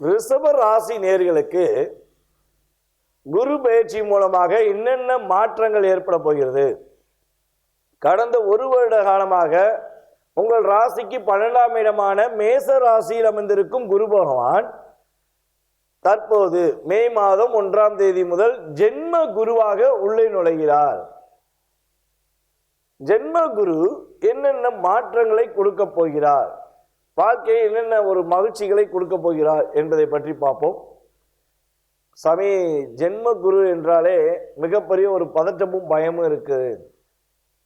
ரிஷப ராசி நேர்களுக்கு குரு பயிற்சி மூலமாக என்னென்ன மாற்றங்கள் ஏற்பட போகிறது? கடந்த ஒரு வருட காலமாக உங்கள் ராசிக்கு பன்னெண்டாம் இடமான மேச ராசியில் அமைந்திருக்கும் குரு பகவான் தற்போது மே மாதம் ஒன்றாம் தேதி முதல் ஜென்ம குருவாக உள்ளே நுழைகிறார். ஜென்ம குரு என்னென்ன மாற்றங்களை கொடுக்க போகிறார்? வாழ்க்கையில் என்னென்ன ஒரு மகிழ்ச்சிகளை கொடுக்க போகிறார் என்பதை பற்றி பார்ப்போம். சாமி ஜென்ம குரு என்றாலே மிகப்பெரிய ஒரு பதட்டமும் பயமும் இருக்குது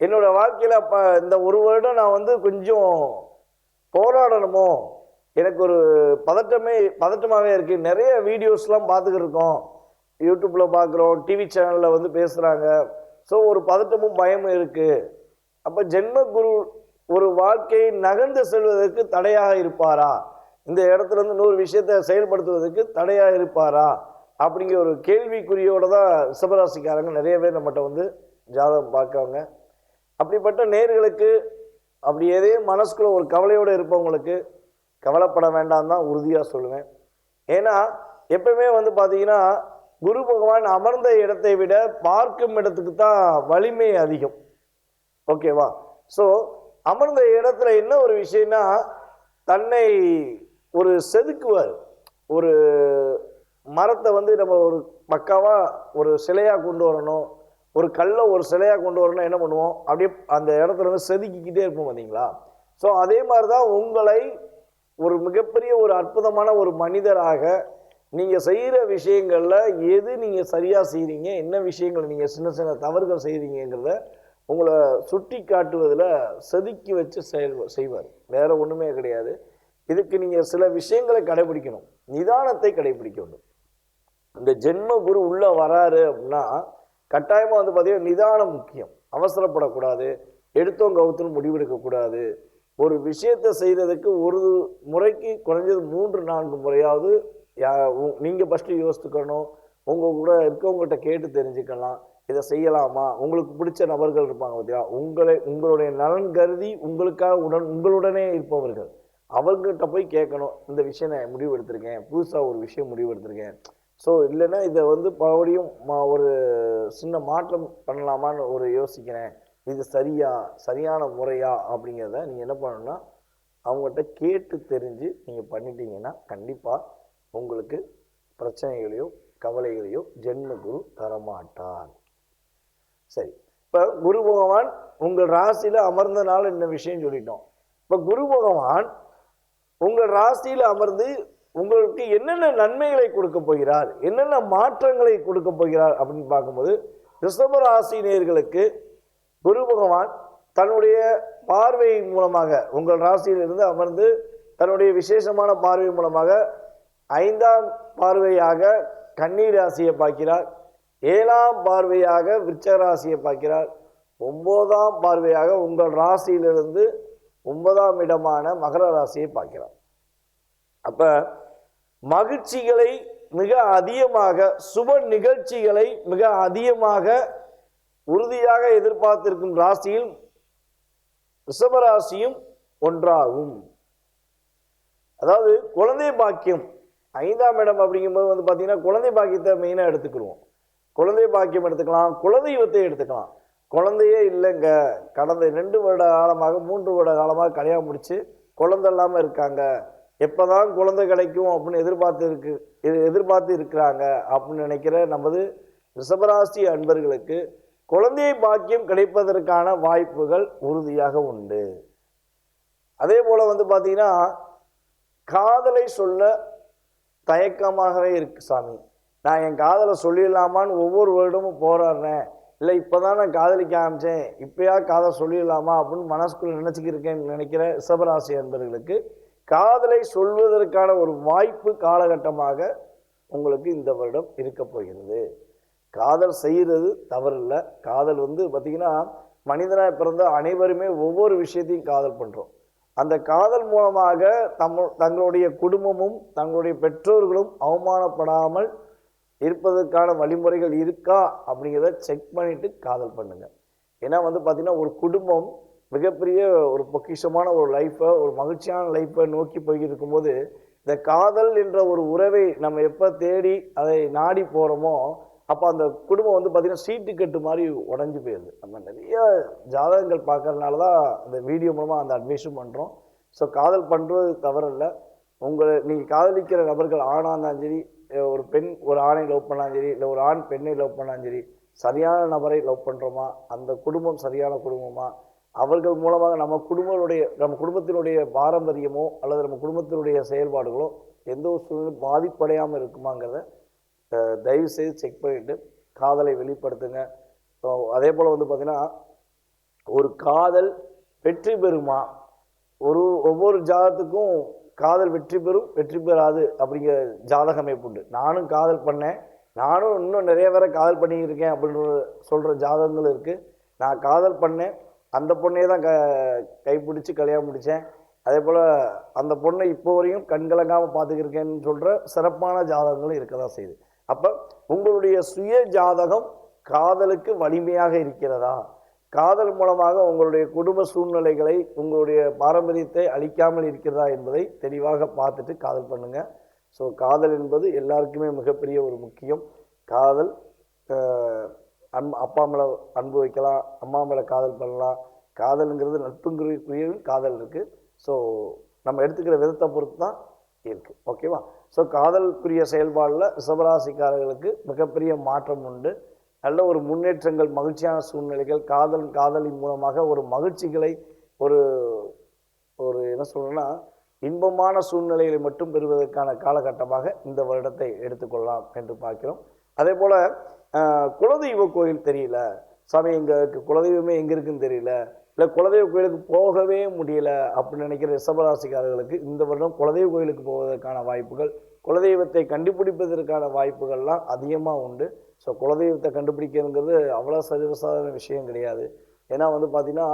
என்னோட வாழ்க்கையில் அப்போ இந்த ஒரு வருடம் நான் வந்து கொஞ்சம் போராடணுமோ? எனக்கு ஒரு பதட்டமே பதட்டமாகவே இருக்குது நிறைய வீடியோஸ்லாம் பார்த்துக்கிட்டு இருக்கோம். யூடியூப்பில் பார்க்குறோம் டிவி சேனலில் வந்து பேசுகிறாங்க ஸோ ஒரு பதட்டமும் பயமும் இருக்குது அப்போ ஜென்ம குரு ஒரு வாழ்க்கையை நகர்ந்து செல்வதற்கு தடையாக இருப்பாரா? இந்த இடத்துல இருந்து நூறு விஷயத்தை செயல்படுத்துவதற்கு தடையாக இருப்பாரா? அப்படிங்கிற ஒரு கேள்விக்குறியோடு தான் சிவராசிக்காரங்க நிறைய பேர் நம்மகிட்ட வந்து ஜாதகம் பார்க்கவங்க அப்படிப்பட்ட நேர்களுக்கு அப்படி எதையும் மனசுக்குள்ள ஒரு கவலையோடு இருப்பவங்களுக்கு கவலைப்பட வேண்டாம் தான் உறுதியாக சொல்லுவேன். ஏன்னா எப்பவுமே வந்து பார்த்தீங்கன்னா குரு பகவான் அமர்ந்த இடத்தை விட பார்க்கும் இடத்துக்கு தான் வலிமை அதிகம். ஓகேவா? ஸோ அமர்ந்த இடத்துல என்ன ஒரு விஷயம்னா தன்னை ஒரு செதுக்குவார். ஒரு மரத்தை வந்து நம்ம ஒரு பக்காவாக ஒரு சிலையாக கொண்டு வரணும். ஒரு கல்லை ஒரு சிலையாக கொண்டு வரணும் என்ன பண்ணுவோம்? அப்படியே அந்த இடத்துல வந்து செதுக்கிக்கிட்டே இருப்போம் பார்த்தீங்களா ஸோ அதே மாதிரி தான் உங்களை ஒரு மிகப்பெரிய ஒரு அற்புதமான ஒரு மனிதராக நீங்கள் செய்கிற விஷயங்களில் எது நீங்கள் சரியாக செய்கிறீங்க என்ன விஷயங்களை நீங்கள் சின்ன சின்ன தவறுகள் செய்கிறீங்கிறத உங்களை சுட்டி காட்டுவதில் செதுக்கி வச்சு செயல் செய்வார். வேறு ஒன்றுமே கிடையாது. இதுக்கு நீங்கள் சில விஷயங்களை கடைபிடிக்கணும். நிதானத்தை கடைபிடிக்கணும். இந்த ஜென்ம குரு உள்ளே வராரு அப்படின்னா கட்டாயமாக வந்து பார்த்தீங்கன்னா நிதானம் முக்கியம். அவசரப்படக்கூடாது. எடுத்தோம் கவுத்துன்னு முடிவெடுக்கக்கூடாது. ஒரு விஷயத்தை செய்கிறதுக்கு ஒரு முறைக்கு குறைஞ்சது மூன்று நான்கு முறையாவது யா நீங்கள் ஃபஸ்ட்டு யோசித்துக்கணும் உங்கள் கூட இருக்கவங்ககிட்ட கேட்டு தெரிஞ்சுக்கலாம். இதை செய்யலாமா? உங்களுக்கு பிடிச்ச நபர்கள் இருப்பாங்க பார்த்தியா உங்களை உங்களுடைய நலன் கருதி உங்களுக்காக உடன் உங்களுடனே இருப்பவர்கள். அவங்ககிட்ட போய் கேட்கணும். இந்த விஷயம் நான் முடிவு எடுத்திருக்கேன். புதுசாக ஒரு விஷயம் முடிவு எடுத்திருக்கேன். ஸோ இல்லைன்னா இதை வந்து மறுபடியும் மா- ஒரு சின்ன மாற்றம் பண்ணலாமான்னு ஒரு யோசிக்கிறேன். இது சரியா சரியான முறையா அப்படிங்கிறத நீங்கள் என்ன பண்ணணும்னா அவங்ககிட்ட கேட்டு தெரிஞ்சு நீங்கள் பண்ணிட்டீங்கன்னா கண்டிப்பாக உங்களுக்கு பிரச்சனைகளையோ கவலைகளையோ ஜென்ம குரு தரமாட்டார். சரி. இப்போ குரு பகவான் உங்கள் ராசியில் அமர்ந்தனால என்ன விஷயம் சொல்லிட்டோம். இப்போ குரு பகவான் உங்கள் ராசியில் அமர்ந்து உங்களுக்கு என்னென்ன நன்மைகளை கொடுக்க போகிறார்? என்னென்ன மாற்றங்களை கொடுக்க போகிறார் அப்படின்னு பார்க்கும்போது ரிஷப ராசி நேயர்களுக்கு குரு பகவான் தன்னுடைய பார்வை மூலமாக உங்கள் ராசியிலிருந்து அமர்ந்து தன்னுடைய விசேஷமான பார்வை மூலமாக ஐந்தாம் பார்வையாக கன்னி ராசியை பார்க்கிறார். ஏழாம் பார்வையாக விருச்சக ராசியை பார்க்கிறார். ஒன்பதாம் பார்வையாக உங்கள் ராசியிலிருந்து ஒன்பதாம் இடமான மகர ராசியை பார்க்கிறார். அப்போ மகிழ்ச்சிகளை மிக அதிகமாக சுப நிகழ்ச்சிகளை மிக அதிகமாக உறுதியாக எதிர்பார்த்திருக்கும் ராசியில் ரிஷபராசியும் ஒன்றாகும். அதாவது குழந்தை பாக்கியம் ஐந்தாம் இடம் அப்படிங்கும்போது வந்து பார்த்தீங்கன்னா குழந்தை பாக்கியத்தை மெயினாக எடுத்துக்கிடுவோம். குழந்தை பாக்கியம் எடுத்துக்கலாம் குலதெய்வத்தை எடுத்துக்கலாம். குழந்தையே இல்லைங்க. கடந்த ரெண்டு வருட காலமாக மூன்று வருட காலமாக கல்யாணம் முடிச்சு குழந்தை இல்லாமல் இருக்காங்க. எப்போதான் குழந்தை கிடைக்கும் அப்படின்னு எதிர்பார்த்து இருக்கு எதிர்பார்த்து இருக்கிறாங்க அப்படின்னு நினைக்கிற நமது ரிஷபராசி அன்பர்களுக்கு குழந்தை பாக்கியம் கிடைப்பதற்கான வாய்ப்புகள் உறுதியாக உண்டு. அதே போல் வந்து பார்த்தீங்கன்னா காதலை சொல்ல தயக்கமாகவே இருக்கு சாமி. நான் என் காதலை சொல்லிடலாமான்னு ஒவ்வொரு வருடமும் போராடுறேன். இல்லை இப்போ தான் நான் காதலிக்க ஆரம்பித்தேன் இப்போயா காதல் சொல்லிடலாமா அப்படின்னு மனசுக்குள்ள நினச்சிக்கிருக்கேன்னு நினைக்கிற ரிஷபராசி அன்பர்களுக்கு காதலை சொல்வதற்கான ஒரு வாய்ப்பு காலகட்டமாக உங்களுக்கு இந்த வருடம் இருக்க போகிறது. காதல் செய்கிறது தவறில்லை. காதல் வந்து பார்த்திங்கன்னா மனிதனாக பிறந்த அனைவருமே ஒவ்வொரு விஷயத்தையும் காதல் பண்ணுறோம் அந்த காதல் மூலமாக தம் தங்களுடைய குடும்பமும் தங்களுடைய பெற்றோர்களும் அவமானப்படாமல் இருப்பதற்கான வழிமுறைகள் இருக்கா அப்படிங்கிறத செக் பண்ணிவிட்டு காதல் பண்ணுங்கள் ஏன்னா வந்து பார்த்திங்கன்னா ஒரு குடும்பம் மிகப்பெரிய ஒரு பொக்கிஷமான ஒரு லைஃப்பை ஒரு மகிழ்ச்சியான லைஃப்பை நோக்கி போய் இருக்கும்போது இந்த காதல் என்ற ஒரு உறவை நம்ம எப்போ தேடி அதை நாடி போகிறோமோ அப்போ அந்த குடும்பம் வந்து பார்த்திங்கன்னா சீட்டு கட்டு மாதிரி உடஞ்சி போயிடுது நம்ம நிறைய ஜாதகங்கள் பார்க்கறதுனால தான் அந்த வீடியோ மூலமாக அந்த அட்வைஸும் பண்ணுறோம் ஸோ காதல் பண்ணுறது தவறில்லை. உங்களை நீங்கள் காதலிக்கிற நபர்கள் ஆணாக இருந்தாலும் சரி ஒரு பெண் ஒரு ஆணை லவ் பண்ணாலும் சரி இல்லை ஒரு ஆண் பெண்ணை லவ் பண்ணாலும் சரி சரியான நபரை லவ் பண்ணுறோமா அந்த குடும்பம் சரியான குடும்பமா? அவர்கள் மூலமாக நம்ம குடும்பங்களுடைய நம்ம குடும்பத்தினுடைய பாரம்பரியமோ அல்லது நம்ம குடும்பத்தினுடைய செயல்பாடுகளோ எந்த ஒரு சூழ்நிலையும் பாதிப்படையாமல் இருக்குமாங்கிறத தயவுசெய்து தயவு செய்து செக் பண்ணிவிட்டு காதலை வெளிப்படுத்துங்க. அதே போல் வந்து பார்த்திங்கன்னா ஒரு காதல் வெற்றி பெறுமா? ஒரு ஒவ்வொரு ஜாதத்துக்கும் காதல் வெற்றி பெறும் வெற்றி பெறாது அப்படிங்கிற ஜாதக அமைப்பு உண்டு. நானும் காதல் பண்ணேன். நானும் இன்னும் நிறைய பேரை காதல் பண்ணியிருக்கேன் அப்படின்ற சொல்கிற ஜாதகங்கள் இருக்குது நான் காதல் பண்ணேன். அந்த பொண்ணையே தான் க கைப்பிடிச்சி கல்யாணம் முடித்தேன் அதே போல் அந்த பொண்ணை இப்போ வரையும் கண்கலங்காமல் பார்த்துக்கிருக்கேன்னு சொல்கிற சிறப்பான ஜாதகங்களும் இருக்க தான் செய்யுது. அப்போ உங்களுடைய சுய ஜாதகம் காதலுக்கு வலிமையாக இருக்கிறதா? காதல் மூலமாக உங்களுடைய குடும்ப சூழ்நிலைகளை உங்களுடைய பாரம்பரியத்தை அழிக்காமல் இருக்கிறதா என்பதை தெளிவாக பார்த்துட்டு காதல் பண்ணுங்கள் ஸோ காதல் என்பது எல்லாருக்குமே மிகப்பெரிய ஒரு முக்கியம். காதல் அன் அப்பா மேலே அன்பு வைக்கலாம் அம்மா மேலே காதல் பண்ணலாம். காதலுங்கிறது நட்புங்குரிய காதல் இருக்குது ஸோ நம்ம எடுத்துக்கிற விதத்தை பொறுத்து தான் இருக்குது ஓகேவா ஸோ காதலுக்குரிய செயல்பாடில் ரிஷபராசிக்காரர்களுக்கு மிகப்பெரிய மாற்றம் உண்டு. நல்ல ஒரு முன்னேற்றங்கள் மகிழ்ச்சியான சூழ்நிலைகள் காதல் காதலின் மூலமாக ஒரு மகிழ்ச்சிகளை ஒரு ஒரு என்ன சொல்கிறேன்னா இன்பமான சூழ்நிலைகளை மட்டும் பெறுவதற்கான காலகட்டமாக இந்த வருடத்தை எடுத்துக்கொள்ளலாம் என்று பார்க்கிறோம். அதே போல் குலதெய்வ கோயில் தெரியல. சாமி எங்களுக்கு குலதெய்வமே எங்கே இருக்குன்னு தெரியல. இல்லை குலதெய்வ கோயிலுக்கு போகவே முடியல அப்படின்னு நினைக்கிற ரிஷபராசிக்காரர்களுக்கு இந்த வருடம் குலதெய்வ கோயிலுக்கு போவதற்கான வாய்ப்புகள் குலதெய்வத்தை கண்டுபிடிப்பதற்கான வாய்ப்புகள்லாம் அதிகமாக உண்டு. ஸோ குலதெய்வத்தை கண்டுபிடிக்கிறதுங்கிறது அவ்வளோ சர்வசாதாரண விஷயம் கிடையாது. ஏன்னா வந்து பார்த்தீங்கன்னா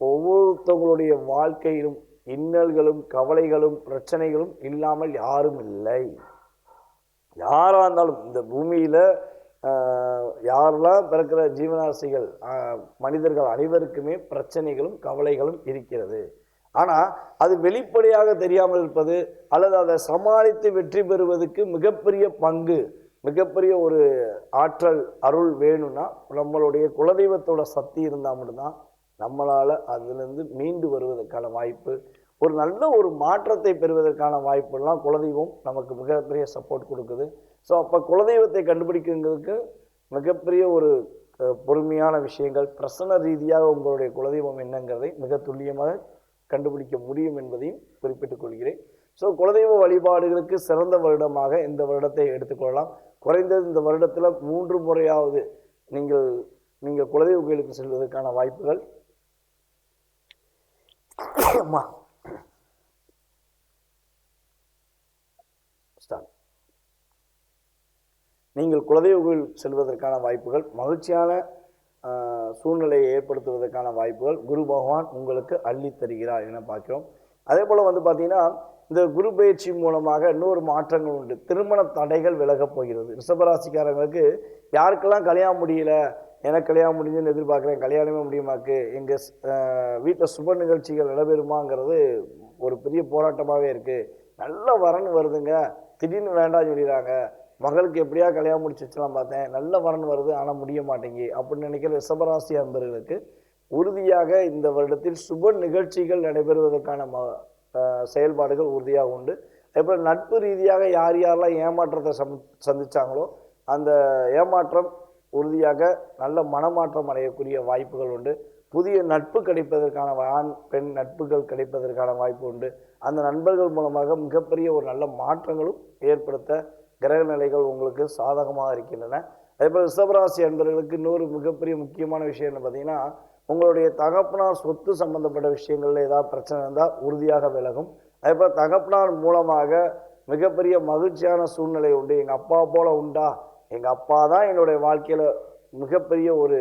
ஒவ்வொருத்தவங்களுடைய வாழ்க்கையிலும் இன்னல்களும் கவலைகளும் பிரச்சனைகளும் இல்லாமல் யாரும் இல்லை. யாராக இருந்தாலும் இந்த பூமியில் யாரெல்லாம் பிறக்கிற ஜீவனாசிகள் மனிதர்கள் அனைவருக்குமே பிரச்சனைகளும் கவலைகளும் இருக்கிறது. ஆனால் அது வெளிப்படையாக தெரியாமல் இருப்பது அல்லது அதை சமாளித்து வெற்றி பெறுவதற்கு மிகப்பெரிய பங்கு மிகப்பெரிய ஒரு ஆற்றல் அருள் வேணும்னா நம்மளுடைய குலதெய்வத்தோட சக்தி இருந்தால் மட்டும்தான் நம்மளால் அதுலேருந்து மீண்டு வருவதற்கான வாய்ப்பு. ஒரு நல்ல ஒரு மாற்றத்தை பெறுவதற்கான வாய்ப்பெல்லாம் குலதெய்வம் நமக்கு மிகப்பெரிய சப்போர்ட் கொடுக்குது. ஸோ அப்போ குலதெய்வத்தை கண்டுபிடிக்கிறதுக்கு மிகப்பெரிய ஒரு பொறுமையான விஷயங்கள் பிரசன ரீதியாக உங்களுடைய குலதெய்வம் என்னங்கிறதை மிக துல்லியமாக கண்டுபிடிக்க முடியும் என்பதையும் குறிப்பிட்டுக் கொள்கிறேன். ஸோ குலதெய்வ வழிபாடுகளுக்கு சிறந்த வருடமாக இந்த வருடத்தை எடுத்துக்கொள்ளலாம் குறைந்தது இந்த வருடத்தில் மூன்று முறையாவது நீங்கள் நீங்கள் குலதெய்வ கோயிலுக்கு செல்வதற்கான வாய்ப்புகள். அம்மா. நீங்கள் குலதெய்வ கோயில் செல்வதற்கான வாய்ப்புகள் மகிழ்ச்சியான ஆஹ், சூழ்நிலையை ஏற்படுத்துவதற்கான வாய்ப்புகள் குரு பகவான் உங்களுக்கு அள்ளி தருகிறார் என பார்க்கிறோம். அதே போல் வந்து பார்த்தீங்கன்னா இந்த குரு பயிற்சி மூலமாக இன்னொரு மாற்றங்கள் உண்டு. திருமண தடைகள் விலகப் போகிறது. ரிஷபராசிக்காரங்களுக்கு யாருக்கெல்லாம் கல்யாணம் முடியல? எனக்கு கல்யாணம் முடிஞ்சுன்னு எதிர்பார்க்குறேன். கல்யாணமே முடியுமாக்கு? எங்கள் வீட்டில் சுப நிகழ்ச்சிகள் நடைபெறுமாங்கிறது ஒரு பெரிய போராட்டமாகவே இருக்குது நல்ல வரன் வருதுங்க. திடீர்னு வேண்டாம் சொல்லிடுறாங்க. மகளுக்கு எப்படியா கல்யாணம் முடிச்சு வச்சுலாம் பார்த்தேன். நல்ல வரன் வருது ஆனால் முடிய மாட்டேங்கி. அப்படின்னு நினைக்கிற ரிஷபராசி அன்பர்களுக்கு உறுதியாக இந்த வருடத்தில் சுப நிகழ்ச்சிகள் நடைபெறுவதற்கான ம செயல்பாடுகள் உறுதியாக உண்டு. அதேபோல் நட்பு ரீதியாக யார் யாரெல்லாம் ஏமாற்றத்தை சம் சந்தித்தாங்களோ அந்த ஏமாற்றம் உறுதியாக நல்ல மனமாற்றம் அடையக்கூடிய வாய்ப்புகள் உண்டு. புதிய நட்பு கிடைப்பதற்கான ஆண் பெண் நட்புகள் கிடைப்பதற்கான வாய்ப்பு உண்டு. அந்த நண்பர்கள் மூலமாக மிகப்பெரிய ஒரு நல்ல மாற்றங்களும் ஏற்படுத்த கிரக நிலைகள் உங்களுக்கு சாதகமாக இருக்கின்றன. அதேபோல் ரிஷபராசி அன்பர்களுக்கு இன்னொரு மிகப்பெரிய முக்கியமான விஷயம் என்ன பார்த்திங்கன்னா உங்களுடைய தகப்பனார் சொத்து சம்பந்தப்பட்ட விஷயங்களில் ஏதாவது பிரச்சனை இருந்தால் உறுதியாக விலகும். அதேபோல் தகப்பனார் மூலமாக மிகப்பெரிய மகிழ்ச்சியான சூழ்நிலை உண்டு. எங்கள் அப்பா போல் உண்டா? எங்கள் அப்பா தான் என்னுடைய வாழ்க்கையில் மிகப்பெரிய ஒரு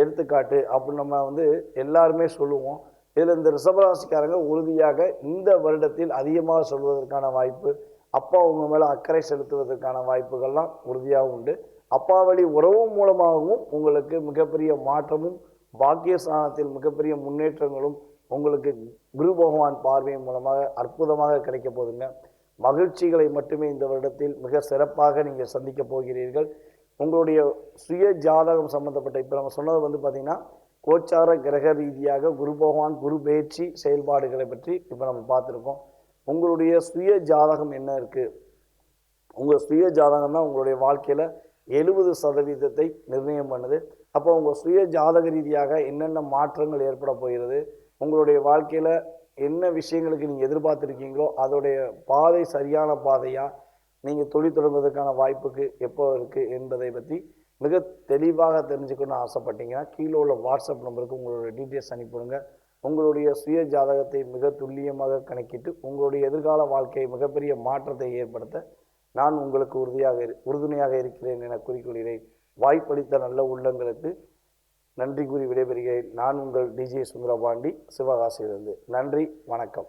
எடுத்துக்காட்டு அப்படின்னு நம்ம வந்து எல்லாருமே சொல்லுவோம். இதில் இந்த ரிஷபராசிக்காரங்க உறுதியாக இந்த வருடத்தில் அதிகமாக சொல்வதற்கான வாய்ப்பு அப்பா உங்கள் மேலே அக்கறை செலுத்துவதற்கான வாய்ப்புகள்லாம் உறுதியாக உண்டு. அப்பா வழி உறவு மூலமாகவும் உங்களுக்கு மிகப்பெரிய மாற்றமும் பாக்கியஸ்தானத்தில் மிகப்பெரிய முன்னேற்றங்களும் உங்களுக்கு குரு பகவான் பார்வையின் மூலமாக அற்புதமாக கிடைக்க போகுதுங்க. மகிழ்ச்சிகளை மட்டுமே இந்த வருடத்தில் மிக சிறப்பாக நீங்கள் சந்திக்க போகிறீர்கள். உங்களுடைய சுய ஜாதகம் சம்பந்தப்பட்ட இப்போ நம்ம சொன்னது வந்து பார்த்திங்கன்னா கோச்சார கிரக ரீதியாக குரு பகவான் குரு பயிற்சி செயல்பாடுகளை பற்றி இப்போ நம்ம பார்த்துருக்கோம். உங்களுடைய சுய ஜாதகம் என்ன இருக்குது உங்கள் சுய ஜாதகம் தான் உங்களுடைய வாழ்க்கையில் எழுபது சதவீதத்தை நிர்ணயம் பண்ணுது. அப்போ உங்கள் சுய ஜாதக ரீதியாக என்னென்ன மாற்றங்கள் ஏற்பட போகிறது? உங்களுடைய வாழ்க்கையில் என்ன விஷயங்களுக்கு நீங்கள் எதிர்பார்த்துருக்கீங்களோ அதோடைய பாதை சரியான பாதையாக நீங்கள் தொழில் தொடங்குவதற்கான வாய்ப்புக்கு எப்போ இருக்குது என்பதை பற்றி மிக தெளிவாக தெரிஞ்சுக்கணும்னு ஆசைப்பட்டீங்கன்னா கீழே உள்ள வாட்ஸ்அப் நம்பருக்கு உங்களுடைய டீட்டெயில்ஸ் அனுப்பிவிடுங்க. உங்களுடைய சுய ஜாதகத்தை மிக துல்லியமாக கணக்கிட்டு உங்களுடைய எதிர்கால வாழ்க்கையை மிகப்பெரிய மாற்றத்தை ஏற்படுத்த நான் உங்களுக்கு உறுதியாக இரு- உறுதுணையாக இருக்கிறேன் என குறிக்கொள்கிறேன். வாய்ப்பளித்த நல்ல உள்ளங்களுக்கு நன்றி கூறி விடைபெறுகிறேன். நான் உங்கள் டிஜே சுந்தரபாண்டி சிவகாசியிலிருந்து. நன்றி வணக்கம்.